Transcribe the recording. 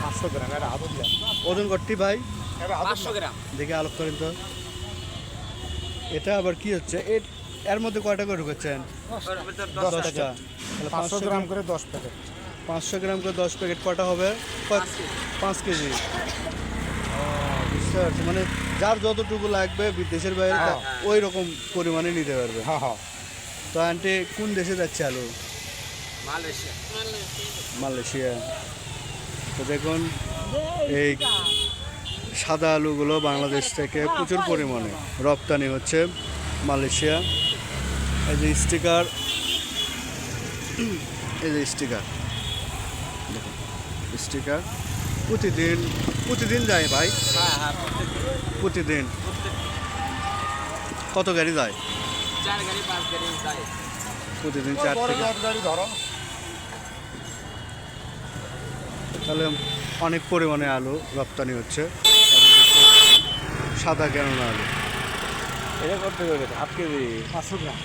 পাঁচশো গ্রাম এটা আদর দেন ওজন করটি ভাই? পাঁচশো গ্রাম। দেখে আলোক করেন তো। এটা আবার কি হচ্ছে? এর- এর মধ্যে কয়টা করে ঢুকেছেন? দশটা পাঁচশো গ্রাম করে দশ প্যাকেট। পাঁচশো গ্রাম করে দশ প্যাকেট কটা হবে? পাঁচ কেজি। পাঁচ কেজি। বুঝতে পারছি। মানে যার যতটুকু লাগবে বিদেশের বাইরে হ্যাঁ। ওই রকম পরিমাণে নিতে পারবে। হ্যাঁ হ্যাঁ। তো আন্টি কোন দেশে যাচ্ছে আলু? মালয়েশিয়া। মালয়েশিয়া। তো দেখুন এই সাদা আলুগুলো বাংলাদেশ থেকে প্রচুর পরিমাণে রপ্তানি হচ্ছে মালয়েশিয়া। এই যে স্টিকার এই যে স্টিকার দেখুন স্টিকার। প্রতিদিন প্রতিদিন যায় ভাই? হ্যাঁ হ্যাঁ প্রতিদিন। কত গাড়ি যায়? চার গাড়ি পাঁচ গাড়ি যায়। প্রতিদিন চার থেকে গাড়ি গাড়ি ধরো তাহলে অনেক পরিমাণে আলু রপ্তানি হচ্ছে। সাদা কেন আলু। এটা করতে গেলে হাফ কেজি? পাঁচশো গ্রাম।